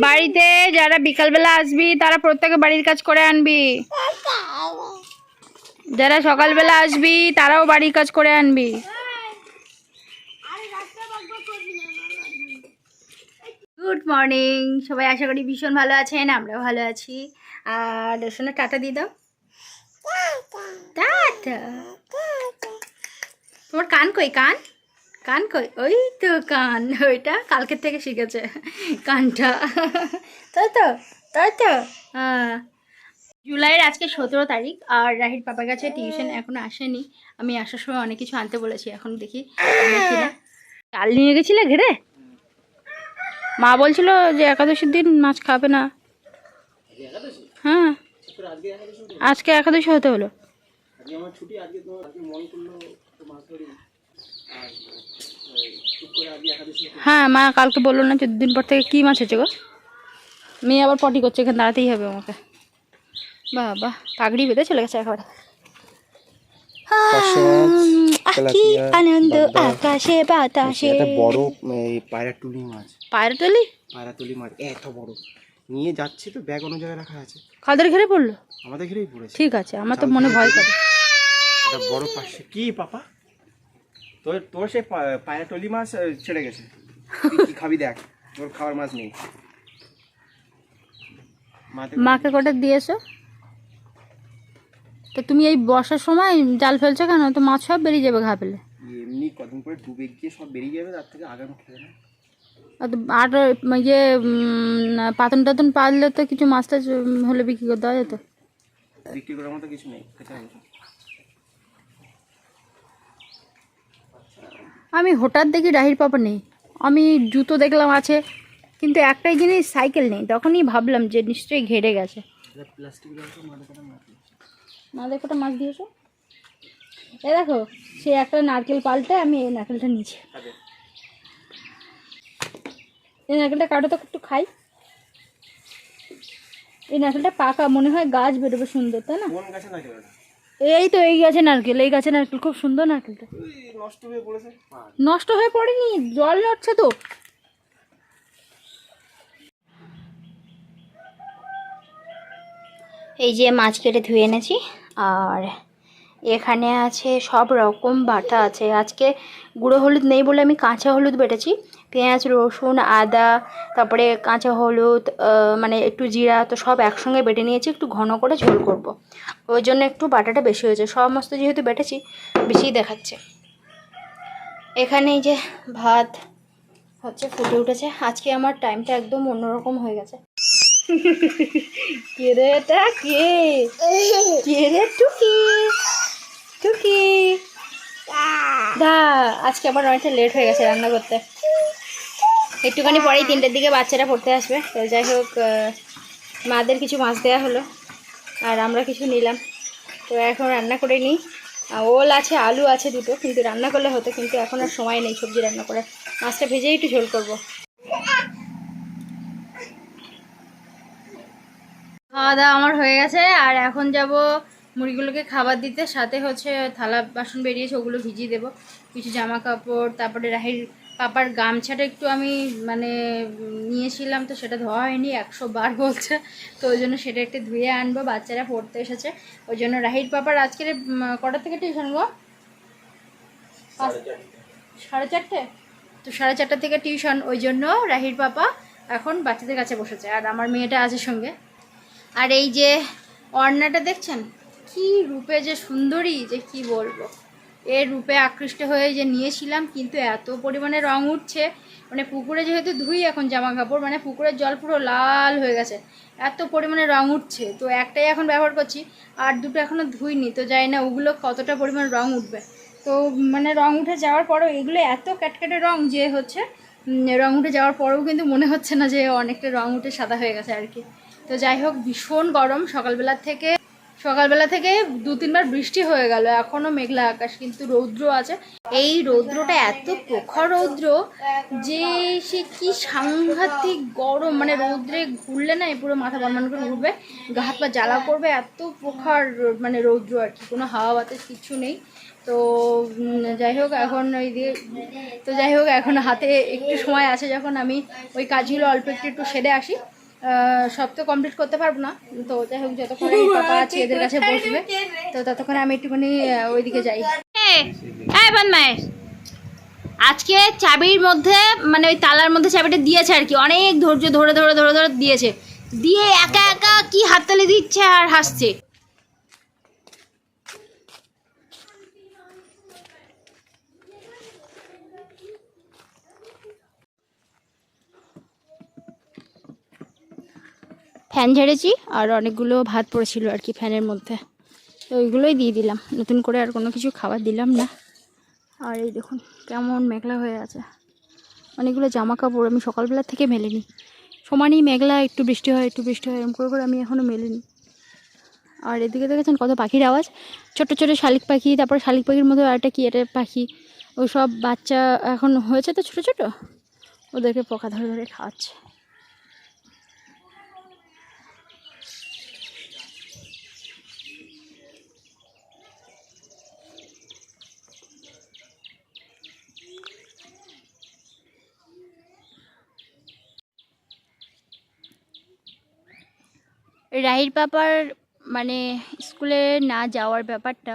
বাড়িতে যারা বিকালবেলা আসবি, তারা প্রত্যেকে বাড়ির কাজ করে আনবি। যারা সকালবেলা আসবি, তারাও বাড়ির কাজ করে আনবি। গুড মর্নিং সবাই আশা করি ভীষণ ভালো আছেন, আমরাও ভালো আছি। আর শোনো টাটা দিয়ে দাও। টাটা। তোমার কান কই? কান? কান কই? ওই তো কান, ওইটা কালকের থেকে শিখেছে কানটা। তাই তো তাই তো। জুলাইয়ের আজকে সতেরো তারিখ আর রাহির পাপার কাছে টিউশন এখনও আসেনি। আমি আসার সময় অনেক কিছু আনতে বলেছি, এখন দেখি। চাল নিয়ে গেছিলে ঘেরে? মা বলছিল যে একাদশীর দিন মাছ খাবে না। হ্যাঁ আজকে একাদশী হতে হলো। হ্যাঁ মা কালকে বলল না চোদ্দ দিন পর থেকে কী মাছ হচ্ছে গো? মেয়ে আবার পটি করছে এখানে দাঁড়াতেই হবে আমাকে। বাবা পাগড়ি বেঁধে চলে গেছে একবারে। পার্শে মাছ, আহ, কি তেলাপিয়া, আনন্দ আকাশে বাতাসে। একটা বড় পায়রাটুলি মাছ। পায়রাতলি পায়রাটুলি মাছ এত বড়। নিয়ে যাচ্ছে তো ব্যাগ অন্য জায়গায় রাখা আছে। কাদের ঘেরে পড়ল? আমাদের ঘিরেই পড়েছে। ঠিক আছে আমার তো মনে ভয় করে। বড় পাশে। কি পাপা? তোর তোর পায়রাটুলি মাছ ছেড়ে গেছে। কি খাবি দেখ তোর খাওয়ার মাছ নেই। মাকে কটা দিয়েছ? তো তুমি এই বর্ষার সময় জাল ফেলছো কেন? তো মাছ সব বেরিয়ে যাবে ঘা পেলে এমনি কদিন পরে ডুবে গিয়ে সব বেরিয়ে যাবে তার থেকে আগাম খেয়ে না। আর ইয়ে পাতন টাতন পারলে তো কিছু মাছ টাছ হলে বিক্রি করে দেওয়া যেত বিক্রি করার মতো কিছু নেই খেতে হবে আমি হঠাৎ দেখি রাহির পাপা নেই। আমি জুতো দেখলাম আছে কিন্তু একটাই জিনিস সাইকেল নেই। তখনই ভাবলাম যে নিশ্চয়ই ঘেরে গেছে। প্লাস্টিক মাথা মাছ না দেখো মাছ দিয়েছ? এ দেখো সে একটা নারকেল পাল্টে আমি এই নারকেলটা নিয়েছি। এই নারকেলটা কাটো তো একটু খাই। এই নারকেলটা পাকা মনে হয় গাছ বেরোবে সুন্দর তাই না? এই তো এই গাছে নারকেল, এই গাছে নারকেল, খুব সুন্দর নারকেলটা। নষ্ট হয়ে নষ্ট হয়ে পড়েনি, জল নড়ছে তো। এই যে মাছ কেটে ধুয়ে এনেছি, আর এখানে আছে সব রকম বাটা আছে। আজকে গুঁড়ো হলুদ নেই বলে আমি কাঁচা হলুদ বেটেছি। পেঁয়াজ, রসুন, আদা, তারপরে কাঁচা হলুদ মানে একটু জিরা, তো সব একসঙ্গে বেটে নিয়েছি। একটু ঘন করে ঝোল করব। ওই জন্য একটু বাটাটা বেশি হয়েছে। সমস্ত যেহেতু বেটেছি, বেশিই দেখাচ্ছে। এখানে এই যে ভাত হচ্ছে, ফুটে উঠেছে। আজকে আমার টাইমটা একদম অন্যরকম হয়ে গেছে। কে রে এটা? কে? কে রে টুকি টুকি দা আজকে আবার অনেকটা লেট হয়ে গেছে রান্না করতে। একটুখানি পরেই তিনটের দিকে বাচ্চারা পড়তে আসবে। তো যাই হোক মাদের কিছু মাছ দেওয়া হলো আর আমরা কিছু নিলাম। তো এখন রান্না করে নিই। ওল আছে, আলু আছে দুটো, কিন্তু রান্না করলে হতো, কিন্তু এখন আর সময় নেই সবজি রান্না করে মাছটা ভেজেই একটু ঝোল করব। খাওয়া দাওয়া আমার হয়ে গেছে, আর এখন যাব মুরগিগুলোকে খাবার দিতে। সাথে হচ্ছে থালা, বাসন বেরিয়েছে, ওগুলো ভিজিয়ে দেবো। কিছু জামা কাপড় তারপরে রাহির পাপার গামছাটা একটু আমি মানে নিয়েছিলাম তো সেটা ধোয়া হয়নি, একশো বার বলছে। তো ওই জন্য সেটা একটু ধুয়ে আনব, বাচ্চারা পড়তে এসেছে। ওই জন্য রাহির পাপার আজকের কটা থেকে টিউশন গো? সাড়ে চারটে? তো সাড়ে চারটা থেকে টিউশন, ওই জন্য রাহির পাপা এখন বাচ্চাদের কাছে বসেছে, আর আমার মেয়েটা আছে সঙ্গে। আর এই যে অর্ণাটা দেখছেন? কি রূপে যে সুন্দরী, যে কি বলব? এর রূপে আকৃষ্ট হয়ে যে নিয়েছিলাম, কিন্তু এত পরিমাণে রং উঠছে মানে পুকুরে যেহেতু ধুই এখন জামা কাপড় মানে পুকুরের জল পুরো লাল হয়ে গেছে, এত পরিমাণে রং উঠছে, তো একটাই এখন ব্যবহার করছি, আর দুটো এখনও ধুইনি, তো জানি না ওগুলো কতটা পরিমাণ রং উঠবে। তো মানে রং উঠে যাওয়ার পরও এগুলো এত ক্যাটক্যাটে রং যে হচ্ছে রং উঠে যাওয়ার পরেও কিন্তু মনে হচ্ছে না যে অনেকটা রং উঠে সাদা হয়ে গেছে আর কি। তো যাই হোক, ভীষণ গরম সকালবেলার থেকে। সকালবেলা থেকে দু তিনবার বৃষ্টি হয়ে গেল এখনও মেঘলা আকাশ কিন্তু রৌদ্র আছে। এই রৌদ্রটা এত প্রখর রৌদ্র যে সে কি সাংঘাতিক গরম মানে রৌদ্রে ঘুরলে না পুরো মাথা বনবন করে ঘুরবে, গা হাত পা জ্বালা করবে, এত প্রখর মানে রৌদ্র আর কি, কোনো হাওয়া বাতাস কিছু নেই। তো যাই হোক, এখন ওই দিয়ে, তো যাই হোক, এখন হাতে একটু সময় আছে যখন আমি ওই কাজগুলো অল্প একটু একটু সেরে আসি। সব তো কমপ্লিট করতে পারব না। তো যাই হোক যতক্ষণ পাপা আছে এদের কাছে বসবে তো ততক্ষণে আমি একটুখানি ওইদিকে যাই। হ্যাঁ আজকে চাবির মধ্যে মানে ওই তালার মধ্যে চাবিটা দিয়েছে আর কি। অনেক ধৈর্য ধরে ধরে ধরে ধরে দিয়েছে। দিয়ে একা একা কি হাততালি দিচ্ছে আর হাসছে? ফ্যান ঝেড়েছি আর অনেকগুলো ভাত পড়েছিল আর কি ফ্যানের মধ্যে। তো ওইগুলোই দিয়ে দিলাম। নতুন করে আর কোনো কিছু খাবার দিলাম না। আর এই দেখুন, কেমন মেঘলা হয়ে আছে। অনেকগুলো জামা কাপড় আমি সকালবেলা থেকে মেলিনি। সমানই মেঘলা, একটু বৃষ্টি হয়, একটু বৃষ্টি হয়, এরকম করে করে আমি এখনও মেলিনি। আর এদিকে দেখেছেন কত পাখির আওয়াজ? ছোট ছোট শালিক পাখি, তারপর শালিক পাখির মধ্যে আরেকটা কি এটা পাখি? ওই সব বাচ্চা এখন হয়েছে তো ছোট ছোট? ওদেরকে পোকা ধরে ধরে খাওয়াচ্ছে। রাহির পাপার মানে স্কুলে না যাওয়ার ব্যাপারটা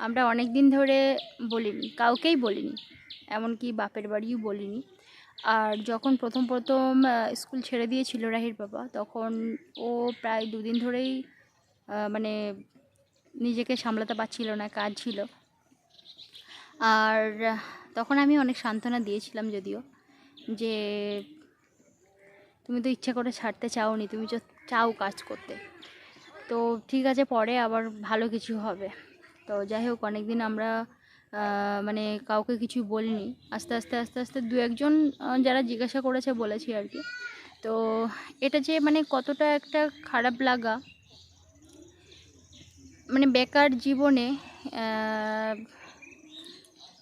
আমরা অনেক দিন ধরে বলিনি, কাউকেই বলিনি, এমনকি বাপের বাড়িও বলিনি। আর যখন প্রথম প্রথম স্কুল ছেড়ে দিয়েছিল রাহির বাবা, তখন ও প্রায় দুদিন ধরেই মানে নিজেকে সামলাতে পারছিল না, কাজ ছিল। আর তখন আমি অনেক সান্ত্বনা দিয়েছিলাম যদিও যে, তুমি তো ইচ্ছা করে ছাড়তে চাওনি, তুমি চাও কাজ করতে। তো ঠিক আছে, পরে আবার ভালো কিছু হবে। তো যাই হোক, অনেকদিন আমরা মানে কাউকে কিছু বলিনি। আস্তে আস্তে আস্তে আস্তে দু একজন যারা জিজ্ঞাসা করেছে বলেছি আর কি। তো এটা যে মানে কতটা একটা খারাপ লাগা। মানে বেকার জীবনে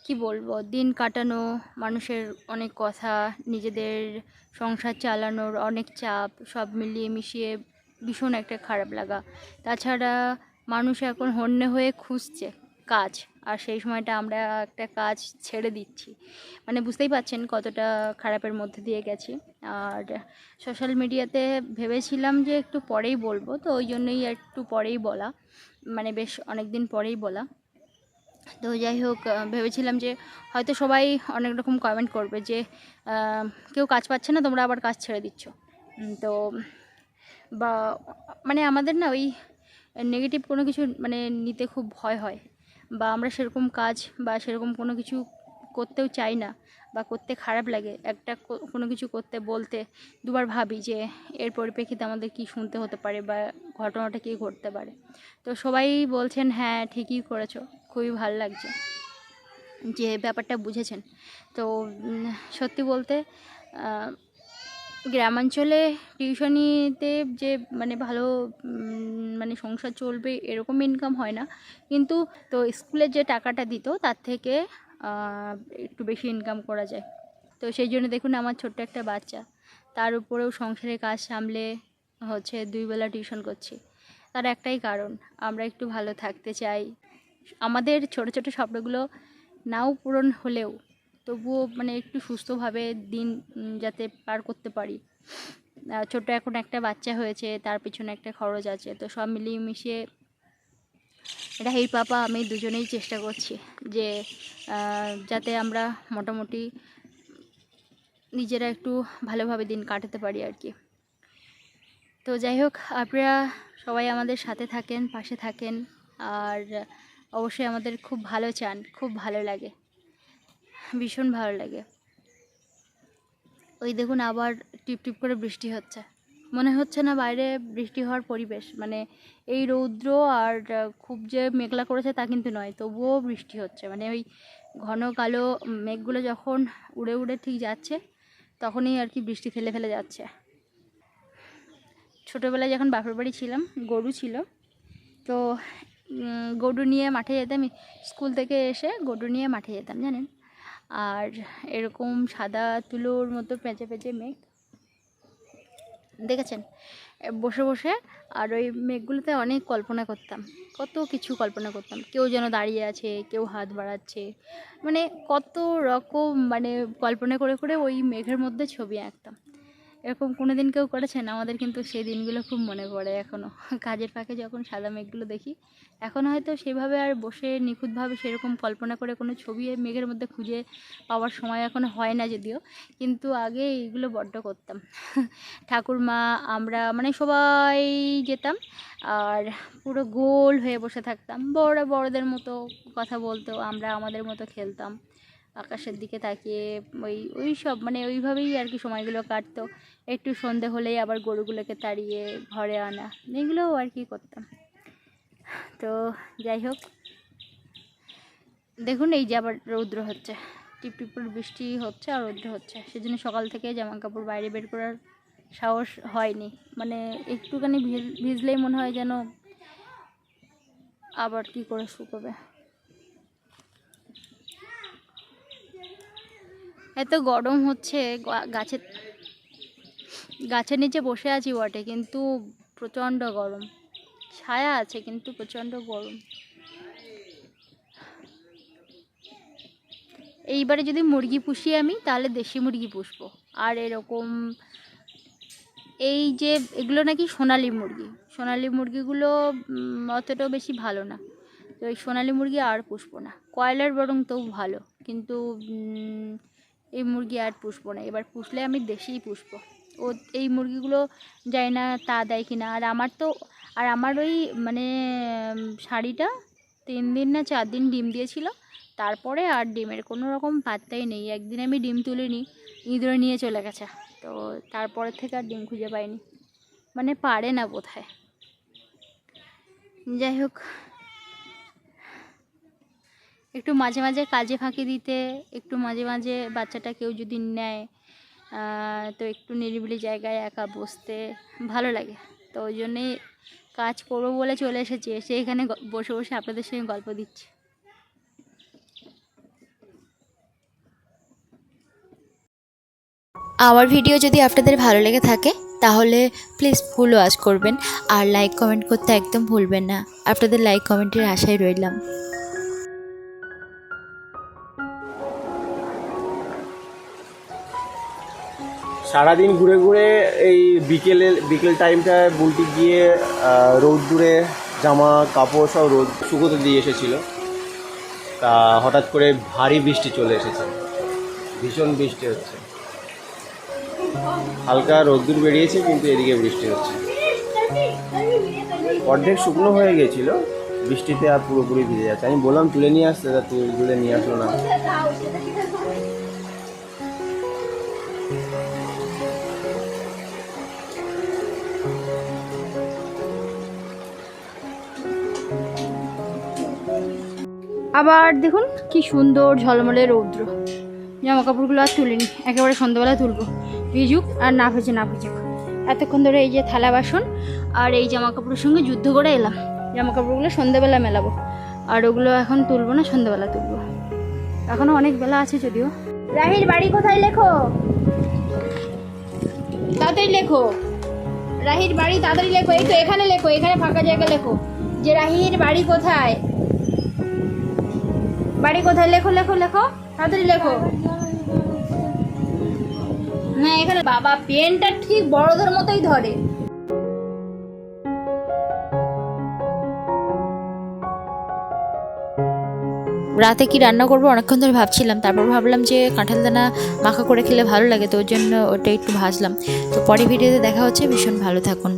কি বলব? দিন কাটানো, মানুষের অনেক কথা, নিজেদের সংসার চালানোর অনেক চাপ, সব মিলিয়ে মিশিয়ে ভীষণ একটা খারাপ লাগা। তাছাড়া মানুষ এখন হন্যে হয়ে খুঁজছে কাজ, আর সেই সময়টা আমরা একটা কাজ ছেড়ে দিচ্ছি। মানে বুঝতেই পাচ্ছেন কতটা খারাপের মধ্যে দিয়ে গেছি। আর সোশ্যাল মিডিয়াতে ভেবেছিলাম যে একটু পরেই বলব, তো ওই জন্যই একটু পরেই বলা। মানে বেশ অনেক দিন পরেই বলা। তো যাই হোক ভেবেছিলাম যে হয়তো সবাই অনেক রকম কমেন্ট করবে যে কেউ কাজ পাচ্ছে না, তোমরা আবার কাজ ছেড়ে দিচ্ছ। তো বা মানে আমাদের না ওই নেগেটিভ কোনো কিছু মানে নিতে খুব ভয় হয়। বা আমরা সেরকম কাজ বা সেরকম কোনো কিছু করতেও চাই না, বা করতে খারাপ লাগে। একটা কোনো কিছু করতে, বলতে দুবার ভাবি যে এর পরিপ্রেক্ষিতে আমাদের কি শুনতে হতে পারে বা ঘটনাটা কী ঘটতে পারে। তো সবাই বলছেন হ্যাঁ ঠিকই করেছ। খুবই ভালো লাগছে যে ব্যাপারটা বুঝেছেন। তো সত্যি বলতে গ্রামাঞ্চলে টিউশনিতে যে মানে ভালো মানে সংসার চলবে এরকম ইনকাম হয় না। কিন্তু, তো স্কুলে যে টাকাটা দিত, তার থেকে একটু বেশি ইনকাম করা যায়। তো সেই জন্য দেখুন, আমার ছোট্ট একটা বাচ্চা, তার উপরেও সংসারের কাজ সামলে হচ্ছে দুই বেলা টিউশন করছি। তার একটাই কারণ, আমরা একটু ভালো থাকতে চাই। আমাদের ছোট ছোট স্বপ্নগুলো নাও পূরণ হলেও তবুও মানে একটু সুস্থভাবে দিন যাতে পার করতে পারি। ছোট এখন একটা বাচ্চা হয়েছে, তার পিছনে একটা খরচ আছে, তো সব মিলিয়ে মিশিয়ে রাহির পাপা, আমি দুজনেই চেষ্টা করছি যে যাতে আমরা মোটামুটি নিজেরা একটু ভালোভাবে দিন কাটাতে পারি আর কি। তো যাই হোক, আপনারা সবাই আমাদের সাথে থাকেন, পাশে থাকেন, আর অবশ্যই আমাদের খুব ভালো চান, খুব ভালো লাগে। ভীষণ ভালো লাগে। ওই দেখুন আবার টিপ টিপ করে বৃষ্টি হচ্ছে। মনে হচ্ছে না বাইরে বৃষ্টি হওয়ার পরিবেশ। মানে এই রৌদ্র আর খুব যে মেঘলা করেছে তা কিন্তু নয়, তবুও বৃষ্টি হচ্ছে। মানে ওই ঘন কালো মেঘগুলো যখন উড়ে উড়ে ঠিক যাচ্ছে, তখনই আর কি বৃষ্টি ফেলে ফেলে যাচ্ছে। ছোটোবেলায় যখন বাপের বাড়ি ছিলাম, গরু ছিল। তো গরু নিয়ে মাঠে যেতাম, স্কুল থেকে এসে গরু নিয়ে মাঠে যেতাম, জানেন? আর এরকম সাদা তুলোর মতো পেঁচে পেঁচে মেঘ। দেখেছেন? বসে বসে আর ওই মেঘগুলোতে অনেক কল্পনা করতাম, কত কিছু কল্পনা করতাম। কেউ যেন দাঁড়িয়ে আছে, কেউ হাত বাড়াচ্ছে মানে কত রকম মানে কল্পনা করে করে ওই মেঘের মধ্যে ছবি আঁকতাম। এরকম কোনো দিন কেউ করেছেন? আমাদের কিন্তু সেই দিনগুলো খুব মনে পড়ে এখনও কাজের ফাঁকে যখন সাদা মেঘগুলো দেখি, এখন হয়তো সেভাবে আর বসে নিখুঁতভাবে সেরকম কল্পনা করে কোনো ছবি মেঘের মধ্যে খুঁজে পাওয়ার সময় এখন হয় না যদিও। কিন্তু আগে এইগুলো বড্ড করতাম। ঠাকুরমা, আমরা মানে সবাই যেতাম আর পুরো গোল হয়ে বসে থাকতাম। বড়রা বড়দের মতো কথা বলতো আমরা আমাদের মতো খেলতাম। আকাশের দিকে তাকিয়ে ওই ওই সব মানে ওইভাবেই আর কি সময়গুলো কাটতো। একটু সন্ধে হলেই আবার গরুগুলোকে তাড়িয়ে ঘরে আনা। এগুলোও আর কি করতাম। তো যাই হোক। দেখুন এই যে আবার রৌদ্র হচ্ছে। টিপ টিপ বৃষ্টি হচ্ছে আর রৌদ্র হচ্ছে। সেজন্য সকাল থেকে জামা কাপড় বাইরে বের করার সাহস হয়নি। মানে একটুখানি ভিজ- ভিজলেই মনে হয় যেন আবার কি করে শুকোবে। এত গরম হচ্ছে গাছের গাছের নিচে বসে আছি বটে, কিন্তু প্রচণ্ড গরম। ছায়া আছে, কিন্তু প্রচণ্ড গরম। এইবারে যদি মুরগি পুষি আমি, তাহলে দেশি মুরগি পুষবো। আর এরকম এই যে, এগুলো নাকি সোনালি মুরগি। সোনালি মুরগিগুলো অতটাও বেশি ভালো না। তো এই সোনালি মুরগি আর পুষবো না। কয়লার বরং তো ভালো, কিন্তু এই মুরগি আর পুষবো না। এবার পুষলে আমি দেশেই পুষবো। ও এই মুরগিগুলো যাই না তা দেয় কিনা। আর আমার তো, আর আমার ওই মানে শাড়িটা তিন দিন না চার দিন ডিম দিয়েছিল। তারপরে আর ডিমের কোনো রকম পাত্তাই নেই। একদিন আমি ডিম তুলিনি, ইঁদুরে নিয়ে চলে গেছে। তো তারপরে থেকে আর ডিম খুঁজে পাইনি। মানে পারে না বোধহয়। যাই হোক। একটু মাঝে মাঝে কাজে ফাঁকি দিতে, একটু মাঝে মাঝে বাচ্চাটা কেউ যদি নেয় তো একটু নিরিবিলি জায়গায় একা বসতে ভালো লাগে। তো ওই জন্যেই কাজ করব বলে চলে এসেছি, এসে এখানে বসে বসে আপনাদের সঙ্গে গল্প দিচ্ছি। আমার ভিডিও যদি আপনাদের ভালো লেগে থাকে, তাহলে প্লিজ ফুল ওয়াচ করবেন, আর লাইক কমেন্ট করতে একদম ভুলবেন না। আপনাদের লাইক কমেন্টের আশায় রইলাম। সারাদিন ঘুরে ঘুরে এই বিকেলে, বিকেল টাইমটা বুলটি গিয়ে রোদ্দুরে জামা, কাপড় সব রোদ, শুকোতে দিয়ে এসেছিল। তা হঠাৎ করে ভারী বৃষ্টি চলে এসেছে। ভীষণ বৃষ্টি হচ্ছে। হালকা রোদ্দুর বেরিয়েছে, কিন্তু এদিকে বৃষ্টি হচ্ছে। অর্ধেক শুকনো হয়ে গেছিল। বৃষ্টিতে আর পুরোপুরি ভিজে যাচ্ছে। আমি বললাম, তুলে নিয়ে আসতে তুলে নিয়ে আসলো না। আবার দেখুন কি সুন্দর ঝলমলে রৌদ্র। জামা কাপড়গুলো আর তুলিনি, একেবারে সন্ধ্যাবেলা তুলবো। ভিজুক আর না ভেজে, না ভেজুক। এতক্ষণ ধরে এই যে থালা বাসন আর এই জামা কাপড়ের সঙ্গে যুদ্ধ করে এলাম। জামা কাপড়গুলো সন্ধ্যাবেলা মেলাবো। আর ওগুলো এখন তুলবো না, সন্ধ্যাবেলা তুলবো। এখনও অনেক বেলা আছে যদিও। রাহির বাড়ি কোথায় লেখো? তাড়াতাড়ি লেখো। রাহির বাড়ি তাড়াতাড়ি লেখো, এই তো এখানে লেখো, এখানে ফাঁকা জায়গা লেখো। যে রাহির বাড়ি কোথায়? বাড়ি কোথায়? লেখো লেখো লেখো। তাড়াতাড়ি লেখো। হ্যাঁ এখানে বাবা পেনটা ঠিক বড়দের মতোই ধরে। রাতে কি রান্না করব? অনেকক্ষণ ধরে ভাবছিলাম। তারপর ভাবলাম যে কাঁঠাল দানা মাখা করে খেলে ভালো লাগে, তো ওর জন্য ওটা একটু ভাজলাম। তো পরে ভিডিওতে দেখা হচ্ছে, ভীষণ ভালো থাকুন।